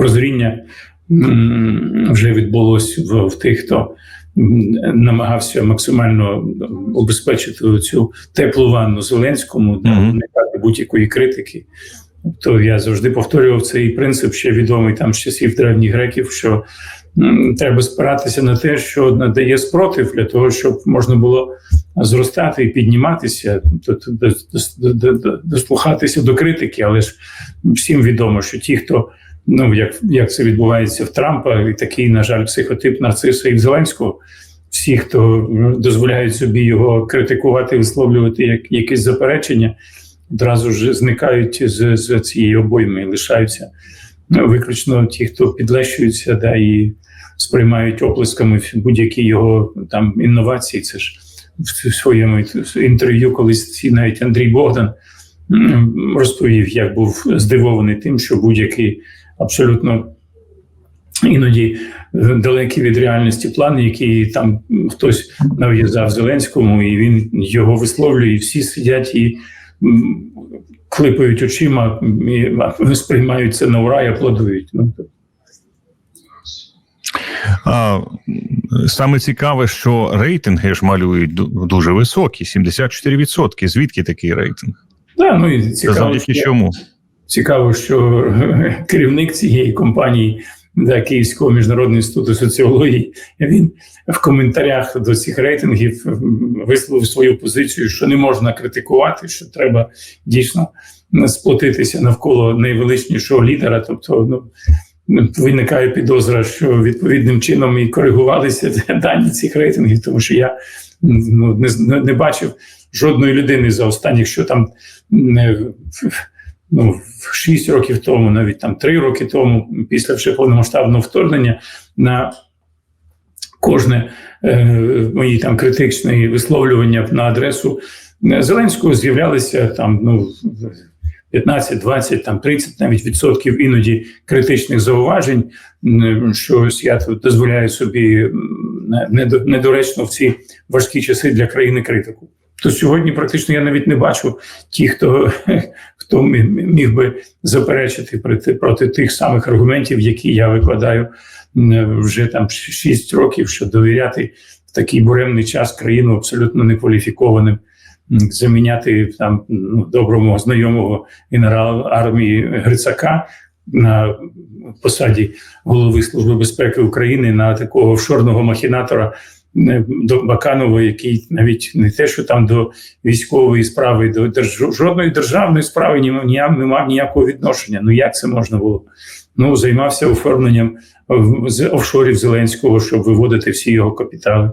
прозріння вже відбулось в, в тих, хто намагався максимально обезпечити цю теплу ванну Зеленському, да, Мгм. уникати будь-якої критики. Тобто я завжди повторював цей принцип, ще відомий там з часів древніх греків, що м, треба спиратися на те, що надає спротив для того, щоб можна було зростати і підніматися, тобто до- до- до- до- дослухатися до критики, але ж всім відомо, що ті, хто ну як, як це відбувається в Трампа, і такий, на жаль, психотип нарциса і в Зеленського. Всі, хто м, дозволяють собі його критикувати, висловлювати як якісь заперечення, одразу ж зникають з, з цієї обойми і лишаються ну, виключно ті, хто підлещуються, да і сприймають оплесками будь-які його там інновації. Це ж в своєму інтерв'ю, колись навіть Андрій Богдан розповів, як був здивований тим, що будь-який абсолютно іноді далекий від реальності план, який там хтось нав'язав Зеленському, і він його висловлює, і всі сидять і клипають очима, і сприймають це на ура і аплодують. Ну, А, саме цікаве, що рейтинги ж малюють дуже високі 74%. Звідки такий рейтинг? да, ну і цікаво, завдяки що- чому? Цікаво, що керівник цієї компанії да, Київського міжнародного інституту соціології він в коментарях до цих рейтингів висловив свою позицію, що не можна критикувати, що треба дійсно сплотитися навколо найвеличнішого лідера. Тобто, ну виникає підозра, що відповідним чином і коригувалися дані цих рейтингів, тому що я ну не, не бачив жодної людини за останніх, що там не ну, 6 років тому, навіть там 3 роки тому, після вже повномасштабного вторгнення, на кожне е, мої там критичні висловлювання на адресу е, Зеленського з'являлися там ну 15, 20, там 30 навіть відсотків іноді критичних зауважень, що я дозволяю собі недоречно в ці важкі часи для країни критику. То сьогодні практично я навіть не бачу ті, хто, хто мі- міг би заперечити проти, проти тих самих аргументів, які я викладаю вже там 6 років, що довіряти в такий буремний час країну абсолютно некваліфікованим, заміняти там ну, доброго знайомого генерала армії Грицака на посаді голови Служби безпеки України на такого офшорного махінатора до Баканова, який навіть не те, що там до військової справи, до держ... жодної державної справи ні, ні, не мав ніякого відношення. Ну як це можна було? Ну займався оформленням з офшорів Зеленського, щоб виводити всі його капітали.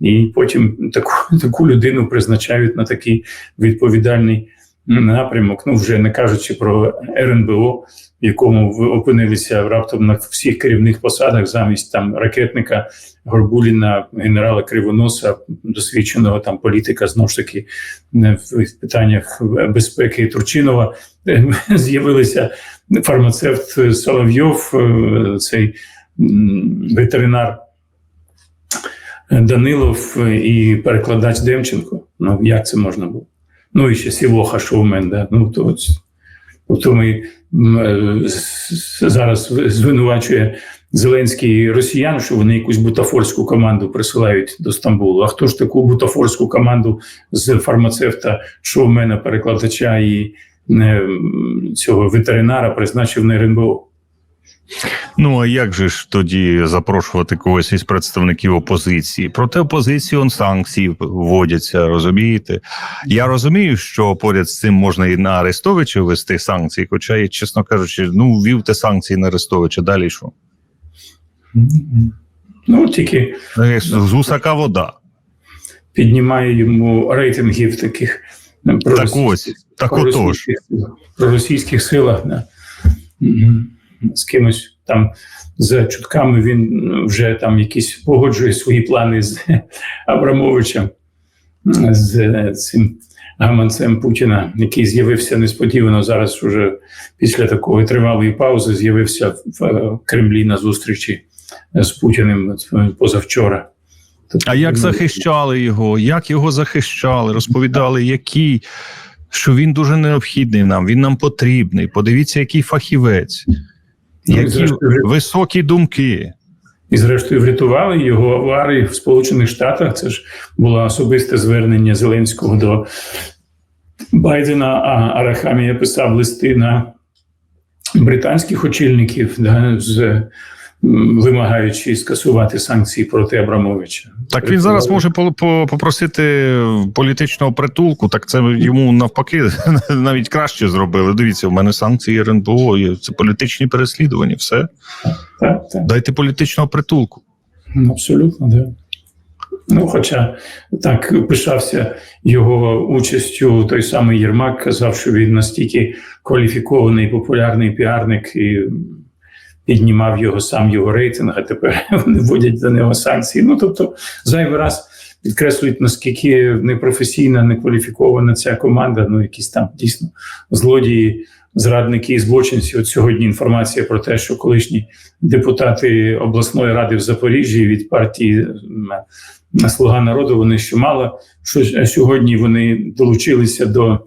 І потім таку, таку людину призначають на такий відповідальний напрямок. Ну вже не кажучи про РНБО, в якому ви опинилися раптом на всіх керівних посадах замість там ракетника Горбуліна, генерала Кривоноса, досвідченого там політика, знову ж таки в питаннях безпеки Турчинова з'явилися фармацевт Соловйов, цей ветеринар Данилов і перекладач Демченко. Ну як це можна було? Ну і ще Сівоха шоумен. Да? Ну то. Тобто ми е, зараз звинувачує Зеленський росіян, що вони якусь бутафорську команду присилають до Стамбулу. А хто ж таку бутафорську команду з фармацевта, шоумена, перекладача і е, цього ветеринара призначив на РНБО? Ну а як же ж тоді запрошувати когось із представників опозиції? Проте опозиції он санкції вводяться, розумієте? Я розумію, що поряд з цим можна і на Арестовича ввести санкції, хоча я, чесно кажучи, ну ввівте санкції на Арестовича. Далі що? Ну тільки Е, З усака вода. піднімає йому рейтингів таких е, Так ось, так отож. проросійських силах. Да. З кимось там за чутками він вже там якісь погоджує свої плани з Абрамовичем, з цим гаманцем Путіна, який з'явився несподівано зараз, уже після такої тривалої паузи, з'явився в Кремлі на зустрічі з Путіним позавчора. Тобто, А як захищали його? Як його захищали? Розповідали, який, що він дуже необхідний нам, він нам потрібний. Подивіться, який фахівець. Які зрештою, високі думки. і зрештою врятували його аварії в Сполучених Штатах. Це ж було особисте звернення Зеленського до Байдена. А Арахамія писав листи на британських очільників, да, з вимагаючи скасувати санкції проти Абрамовича. Так він зараз може по- по- попросити політичного притулку. Так це йому навпаки навіть краще зробили. Дивіться, в мене санкції РНБО, це політичні переслідування. Все Так, так. дайте політичного притулку. Ну, Абсолютно, да. Ну, хоча так пишався його участю, той самий Єрмак казав, що він настільки кваліфікований, популярний піарник і піднімав його сам його рейтинг, а тепер вони вводять до нього санкції. Ну тобто, зайвий раз підкреслюють, наскільки непрофесійна, некваліфікована ця команда. Ну, якісь там дійсно злодії, зрадники і збочинці. От сьогодні інформація про те, що колишні депутати обласної ради в Запоріжжі від партії м, Слуга народу вони ще мало. Що сьогодні вони долучилися до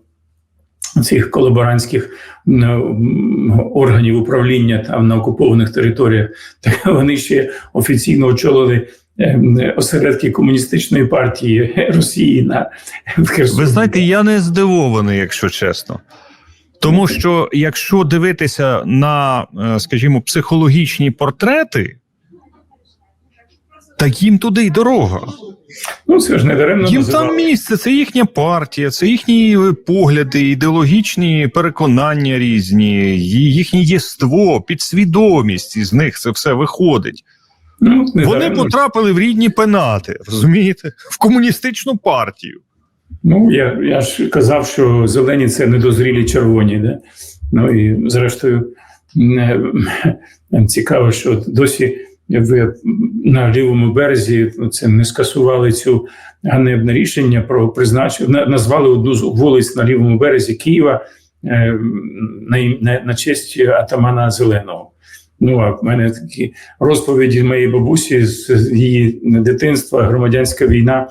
цих колаборантських органів управління там на окупованих територіях. Так вони ще офіційно очолили ем, осередки комуністичної партії Росії на в Херсоні. Ви знаєте, я не здивований, якщо чесно. Тому що якщо дивитися на, е, скажімо, психологічні портрети, так їм туди й дорога. ну це ж не даремно Їм називали. там місце, це їхня партія, це їхні е, погляди, ідеологічні переконання різні, їхнє єство, підсвідомість із них це все виходить. Ну, не Вони даремно. потрапили в рідні пенати, розумієте? В комуністичну партію. Ну, я, я ж казав, що зелені це недозрілі червоні. Да? Ну і зрештою м, цікаво, що досі ви на лівому березі це не скасували цю ганебне рішення про призначення. Назвали одну з вулиць на лівому березі Києва е, на, на, на честь атамана Зеленого. Ну, а в мене такі розповіді моєї бабусі з її дитинства, громадянська війна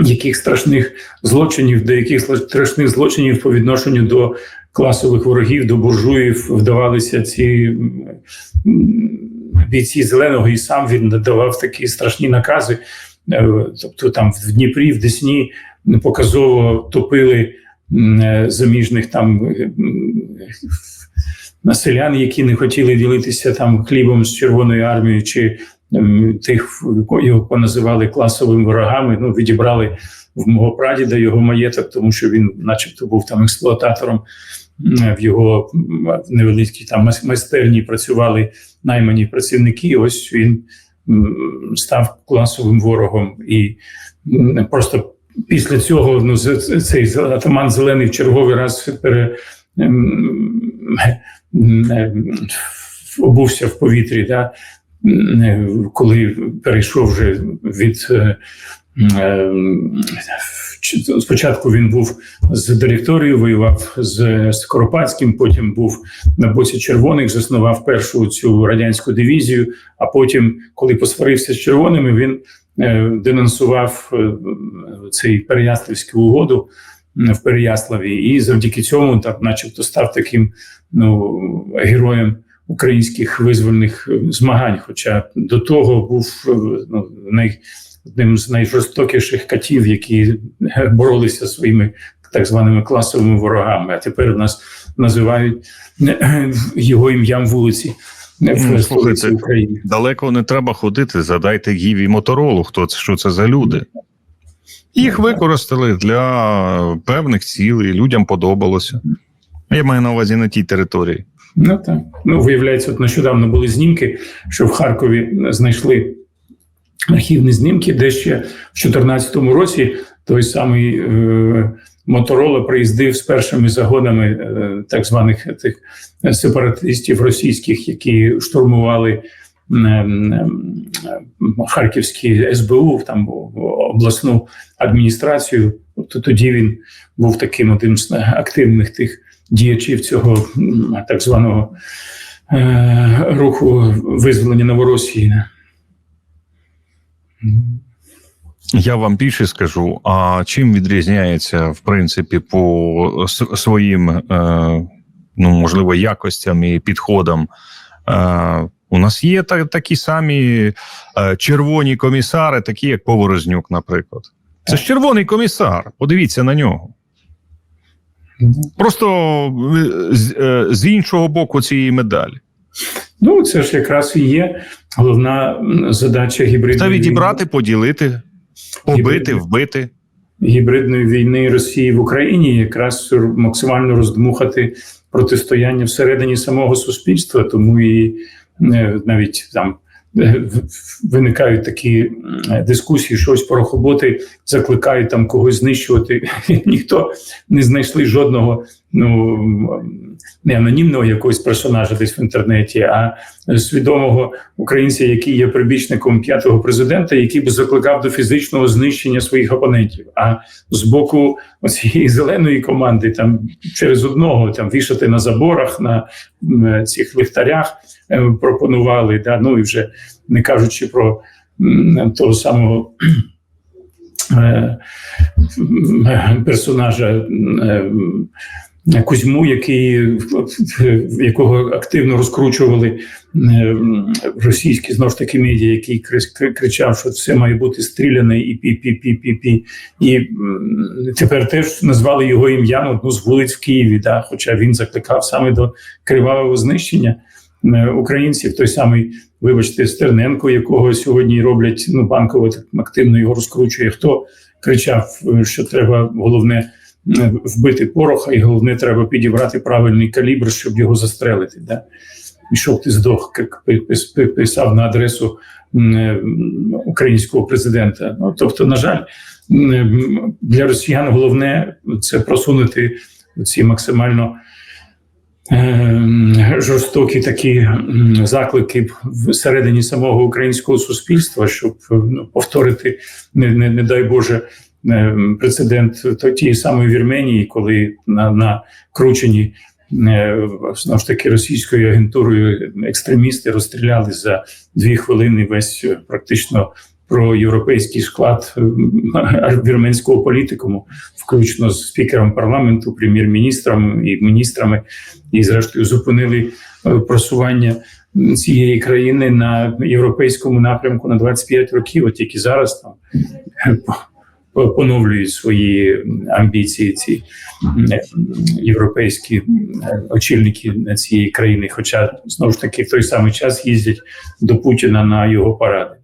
яких страшних злочинів, до яких страшних злочинів по відношенню до класових ворогів, до буржуїв вдавалися ці бійці зеленого, і сам він надавав такі страшні накази. Е, Тобто, там в Дніпрі, в Десні показово топили е, заміжних там е, м, на селян, які не хотіли ділитися там хлібом з Червоною армією, чи тих, його поназивали класовими ворогами. Ну, відібрали в мого прадіда його маєток, тому що він, начебто, був там експлуататором. М, В його м, невеликій там майстерні працювали наймані працівники. Ось він став класовим ворогом. І просто після цього ну, цей атаман зелений в черговий раз пере, ем, ем, обувся в повітрі. Да? Коли перейшов вже від е, е, ч- спочатку він був з директорією, воював з Скоропадським, потім був на боці червоних, заснував першу цю радянську дивізію. А потім, коли посварився з червоними, він е, денонсував е, цей Переяславську угоду в Переяславі, і завдяки цьому, так, начебто, став таким ну, героєм українських визвольних е, змагань. Хоча до того був ну, най, одним з найжорстокіших катів, які е, боролися своїми так званими класовими ворогами. А тепер у нас називають е, його ім'ям вулиці е, Ну, слухайте, України. Далеко не треба ходити. Задайте Гіві Моторолу, хто це, що це за люди. Їх використали для певних цілей, людям подобалося. Я маю на увазі на тій території. Ну так. Ну, виявляється, от нещодавно були знімки, що в Харкові знайшли архівні знімки, де ще в 2014 році той самий е, Моторола приїздив з першими загонами е, так званих тих сепаратистів російських, які штурмували м, м, Харківський СБУ, там обласну адміністрацію. Тобто тоді він був таким одним з активних тих діячів цього так званого е, руху визволення Новоросії. Я вам більше скажу. А чим відрізняється, в принципі, по своїм е, ну можливо, якостям і підходам. Е, у нас є та, такі самі е, червоні комісари, такі як Поворознюк, наприклад. Це ж червоний комісар. Подивіться на нього. Просто е, з, е, з іншого боку цієї медалі. Ну, це ж якраз і є головна задача гібридної Це війни. поділити, побити, вбити. гібридної війни Росії в Україні, якраз максимально роздмухати протистояння всередині самого суспільства, тому і е, навіть там. е, Виникають такі дискусії, що ось порохоботи закликають там когось знищувати. Ніхто не знайшли жодного ну не анонімного якогось персонажа десь в інтернеті, а свідомого українця, який є прибічником п'ятого президента, який би закликав до фізичного знищення своїх опонентів. А з боку цієї зеленої команди, там через одного там вішати на заборах, на цих ліхтарях е, пропонували. Да? Ну і вже не кажучи про того самого. е, Персонажа е, Кузьму, який якого активно розкручували е, російські знову ж таки медіа, який кри- кричав, що все має бути стріляне і пі пі пі пі пі І тепер теж назвали його ім'ям одну з вулиць в Києві. Да? Хоча він закликав саме до кривавого знищення е, українців. Той самий, вибачте, Стерненко, якого сьогодні роблять ну банково так активно його розкручує. Хто кричав, е, що треба головне вбити пороха, і головне треба підібрати правильний калібр, щоб його застрелити. Да? І щоб ти здох, як пи- пис- пи- писав на адресу е, українського президента. Ну тобто, на жаль, для росіян головне це просунути ці максимально. е, Жорстокі такі заклики всередині самого українського суспільства, щоб ну, повторити, не, не, не дай Боже, е, прецедент то- тієї самої Вірменії, коли на, на кручені е, знову ж таки російською агентурою екстремісти розстріляли за дві хвилини весь е, практично проєвропейський склад е, вірменського політикуму, включно з спікером парламенту, прем'єр-міністром і міністрами, і зрештою зупинили е, просування цієї країни на європейському напрямку на 25 років. От тільки зараз там е, поновлюють свої амбіції ці європейські очільники цієї країни. Хоча знову ж таки в той самий час їздять до Путіна на його паради.